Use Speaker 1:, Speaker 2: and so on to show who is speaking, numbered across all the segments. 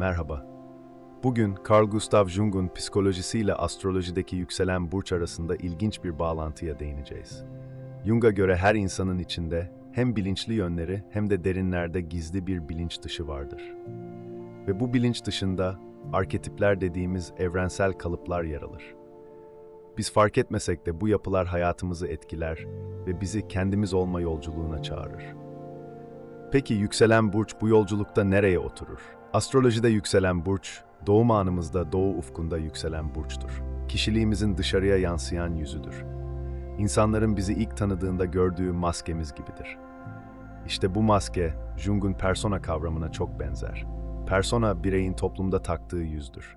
Speaker 1: merhaba. Bugün Carl Gustav Jung'un psikolojisiyle astrolojideki yükselen burç arasında ilginç bir bağlantıya değineceğiz. Jung'a göre her insanın içinde hem bilinçli yönleri hem de derinlerde gizli bir bilinç dışı vardır. Ve bu bilinç dışında arketipler dediğimiz evrensel kalıplar yer alır. Biz fark etmesek de bu yapılar hayatımızı etkiler ve bizi kendimiz olma yolculuğuna çağırır. Peki yükselen burç bu yolculukta nereye oturur? Astrolojide yükselen burç, doğum anımızda doğu ufkunda yükselen burçtur. Kişiliğimizin dışarıya yansıyan yüzüdür. İnsanların bizi ilk tanıdığında gördüğü maskemiz gibidir. İşte bu maske, Jung'un persona kavramına çok benzer. Persona, bireyin toplumda taktığı yüzdür.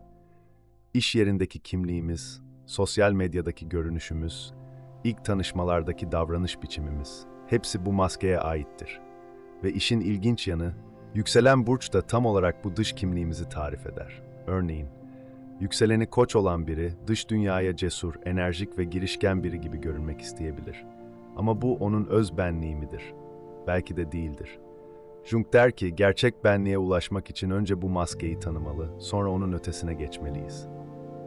Speaker 1: İş yerindeki kimliğimiz, sosyal medyadaki görünüşümüz, ilk tanışmalardaki davranış biçimimiz, hepsi bu maskeye aittir. Ve işin ilginç yanı, yükselen burç da tam olarak bu dış kimliğimizi tarif eder. Örneğin, yükseleni koç olan biri, dış dünyaya cesur, enerjik ve girişken biri gibi görünmek isteyebilir. Ama bu onun öz benliği midir? Belki de değildir. Jung der ki, gerçek benliğe ulaşmak için önce bu maskeyi tanımalı, sonra onun ötesine geçmeliyiz.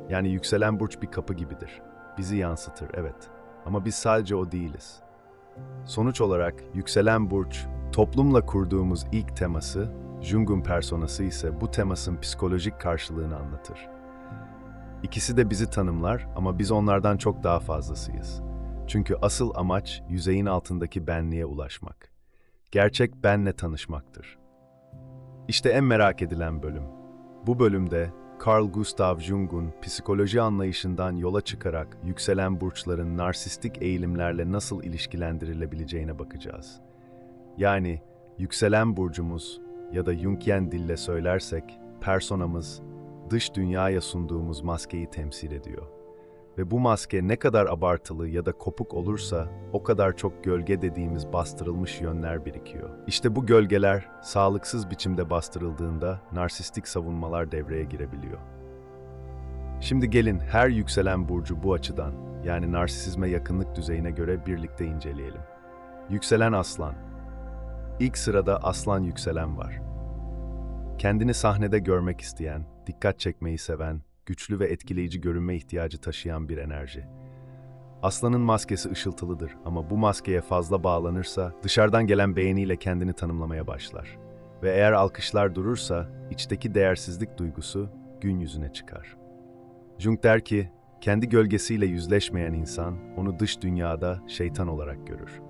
Speaker 1: Yani yükselen burç bir kapı gibidir. Bizi yansıtır, evet. Ama biz sadece o değiliz. Sonuç olarak yükselen burç, toplumla kurduğumuz ilk teması, Jung'un personası ise bu temasın psikolojik karşılığını anlatır. İkisi de bizi tanımlar ama biz onlardan çok daha fazlasıyız. Çünkü asıl amaç yüzeyin altındaki benliğe ulaşmak. Gerçek benle tanışmaktır. İşte en merak edilen bölüm. Bu bölümde Carl Gustav Jung'un psikoloji anlayışından yola çıkarak yükselen burçların narsistik eğilimlerle nasıl ilişkilendirilebileceğine bakacağız. Yani yükselen burcumuz ya da Jungian dille söylersek personamız dış dünyaya sunduğumuz maskeyi temsil ediyor. Ve bu maske ne kadar abartılı ya da kopuk olursa o kadar çok gölge dediğimiz bastırılmış yönler birikiyor. İşte bu gölgeler sağlıksız biçimde bastırıldığında narsistik savunmalar devreye girebiliyor. Şimdi gelin her yükselen burcu bu açıdan yani narsisizme yakınlık düzeyine göre birlikte inceleyelim. Yükselen aslan. İlk sırada aslan yükselen var. Kendini sahnede görmek isteyen, dikkat çekmeyi seven, güçlü ve etkileyici görünme ihtiyacı taşıyan bir enerji. Aslanın maskesi ışıltılıdır ama bu maskeye fazla bağlanırsa dışarıdan gelen beğeniyle kendini tanımlamaya başlar. Ve eğer alkışlar durursa içteki değersizlik duygusu gün yüzüne çıkar. Jung der ki, kendi gölgesiyle yüzleşmeyen insan onu dış dünyada şeytan olarak görür.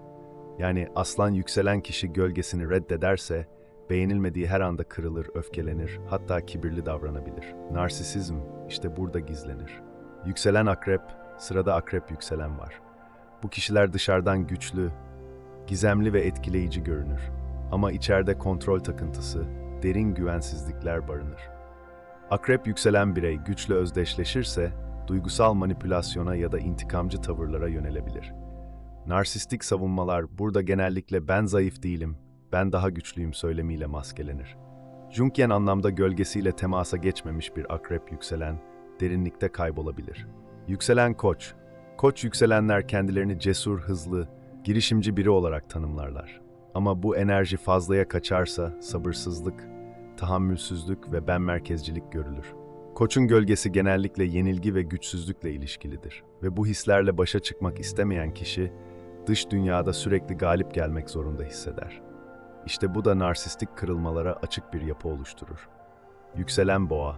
Speaker 1: Yani aslan yükselen kişi gölgesini reddederse beğenilmediği her anda kırılır, öfkelenir, hatta kibirli davranabilir. Narsisizm işte burada gizlenir. Yükselen akrep, sırada akrep yükselen var. Bu kişiler dışarıdan güçlü, gizemli ve etkileyici görünür. Ama içeride kontrol takıntısı, derin güvensizlikler barınır. Akrep yükselen birey güçle özdeşleşirse, duygusal manipülasyona ya da intikamcı tavırlara yönelebilir. Narsistik savunmalar burada genellikle ben zayıf değilim, ben daha güçlüyüm söylemiyle maskelenir. Jungian anlamda gölgesiyle temasa geçmemiş bir akrep yükselen, derinlikte kaybolabilir. Yükselen koç. Koç yükselenler kendilerini cesur, hızlı, girişimci biri olarak tanımlarlar. Ama bu enerji fazlaya kaçarsa sabırsızlık, tahammülsüzlük ve ben merkezcilik görülür. Koçun gölgesi genellikle yenilgi ve güçsüzlükle ilişkilidir ve bu hislerle başa çıkmak istemeyen kişi dış dünyada sürekli galip gelmek zorunda hisseder. İşte bu da narsistik kırılmalara açık bir yapı oluşturur. Yükselen boğa.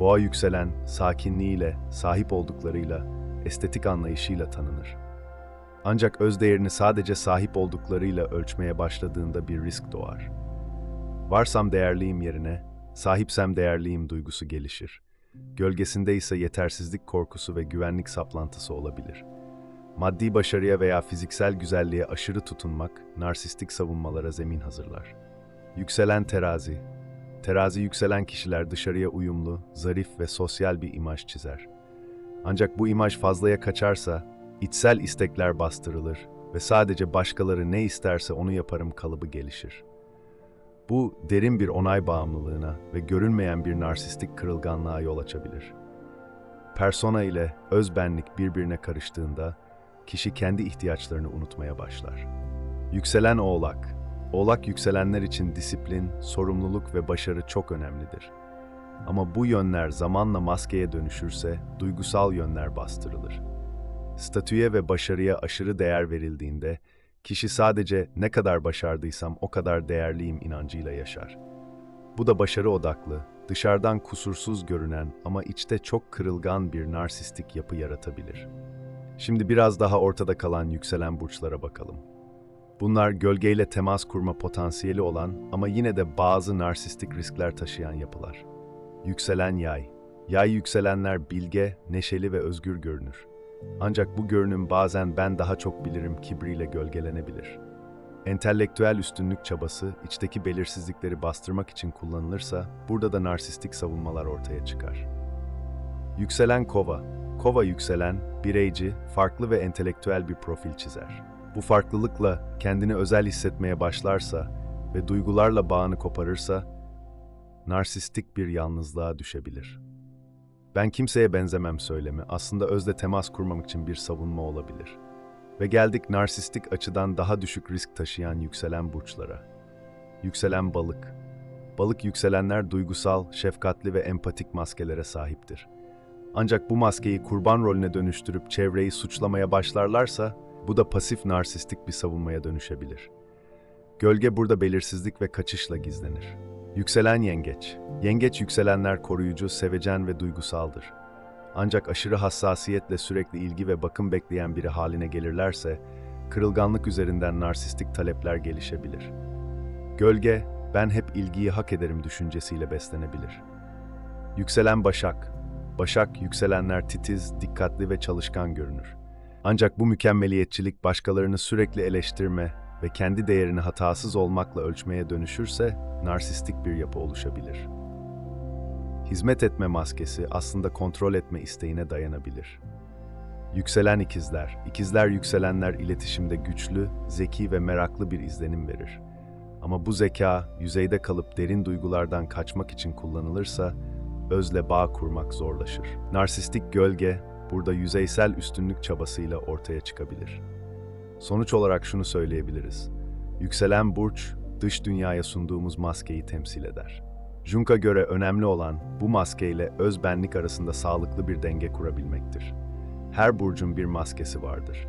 Speaker 1: Boğa yükselen sakinliğiyle, sahip olduklarıyla, estetik anlayışıyla tanınır. Ancak özdeğerini sadece sahip olduklarıyla ölçmeye başladığında bir risk doğar. Varsam değerliyim yerine, sahipsem değerliyim duygusu gelişir. Gölgesinde ise yetersizlik korkusu ve güvenlik saplantısı olabilir.'' Maddi başarıya veya fiziksel güzelliğe aşırı tutunmak, narsistik savunmalara zemin hazırlar. Yükselen terazi. Terazi yükselen kişiler dışarıya uyumlu, zarif ve sosyal bir imaj çizer. Ancak bu imaj fazlaya kaçarsa, içsel istekler bastırılır ve sadece başkaları ne isterse onu yaparım kalıbı gelişir. Bu, derin bir onay bağımlılığına ve görünmeyen bir narsistik kırılganlığa yol açabilir. Persona ile özbenlik birbirine karıştığında, kişi kendi ihtiyaçlarını unutmaya başlar. Yükselen oğlak, Oğlak yükselenler için disiplin, sorumluluk ve başarı çok önemlidir. Ama bu yönler zamanla maskeye dönüşürse duygusal yönler bastırılır. Statüye ve başarıya aşırı değer verildiğinde kişi sadece ne kadar başardıysam o kadar değerliyim inancıyla yaşar. Bu da başarı odaklı, dışarıdan kusursuz görünen ama içte çok kırılgan bir narsistik yapı yaratabilir. Şimdi biraz daha ortada kalan yükselen burçlara bakalım. Bunlar gölgeyle temas kurma potansiyeli olan ama yine de bazı narsistik riskler taşıyan yapılar. Yükselen yay. Yay yükselenler bilge, neşeli ve özgür görünür. Ancak bu görünüm bazen ben daha çok bilirim kibriyle gölgelenebilir. Entelektüel üstünlük çabası içteki belirsizlikleri bastırmak için kullanılırsa burada da narsistik savunmalar ortaya çıkar. Yükselen kova. Kova yükselen, bireyci, farklı ve entelektüel bir profil çizer. Bu farklılıkla kendini özel hissetmeye başlarsa ve duygularla bağını koparırsa narsistik bir yalnızlığa düşebilir. Ben kimseye benzemem söylemi aslında özle temas kurmam için bir savunma olabilir. Ve geldik narsistik açıdan daha düşük risk taşıyan yükselen burçlara. Yükselen balık. Balık yükselenler duygusal, şefkatli ve empatik maskelere sahiptir. Ancak bu maskeyi kurban rolüne dönüştürüp çevreyi suçlamaya başlarlarsa bu da pasif narsistik bir savunmaya dönüşebilir. Gölge burada belirsizlik ve kaçışla gizlenir. Yükselen yengeç. Yengeç yükselenler koruyucu, sevecen ve duygusaldır. Ancak aşırı hassasiyetle sürekli ilgi ve bakım bekleyen biri haline gelirlerse, kırılganlık üzerinden narsistik talepler gelişebilir. Gölge, ben hep ilgiyi hak ederim düşüncesiyle beslenebilir. Yükselen Başak. Başak, yükselenler titiz, dikkatli ve çalışkan görünür. Ancak bu mükemmeliyetçilik başkalarını sürekli eleştirme ve kendi değerini hatasız olmakla ölçmeye dönüşürse narsistik bir yapı oluşabilir. Hizmet etme maskesi aslında kontrol etme isteğine dayanabilir. Yükselen ikizler, ikizler yükselenler iletişimde güçlü, zeki ve meraklı bir izlenim verir. Ama bu zeka yüzeyde kalıp derin duygulardan kaçmak için kullanılırsa özle bağ kurmak zorlaşır. Narsistik gölge burada yüzeysel üstünlük çabasıyla ortaya çıkabilir. Sonuç olarak şunu söyleyebiliriz. Yükselen burç, dış dünyaya sunduğumuz maskeyi temsil eder. Jung'a göre önemli olan bu maskeyle öz benlik arasında sağlıklı bir denge kurabilmektir. Her burcun bir maskesi vardır.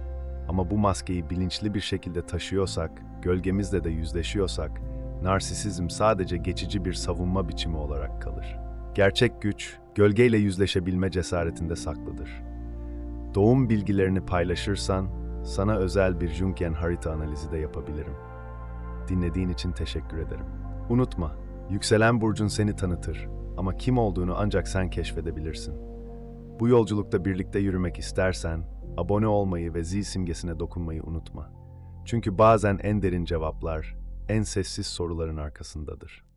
Speaker 1: Ama bu maskeyi bilinçli bir şekilde taşıyorsak, gölgemizle de yüzleşiyorsak, narsisizm sadece geçici bir savunma biçimi olarak kalır. Gerçek güç, gölgeyle yüzleşebilme cesaretinde saklıdır. Doğum bilgilerini paylaşırsan, sana özel bir Jungian harita analizi de yapabilirim. Dinlediğin için teşekkür ederim. Unutma, yükselen burcun seni tanıtır ama kim olduğunu ancak sen keşfedebilirsin. Bu yolculukta birlikte yürümek istersen, abone olmayı ve zil simgesine dokunmayı unutma. Çünkü bazen en derin cevaplar, en sessiz soruların arkasındadır.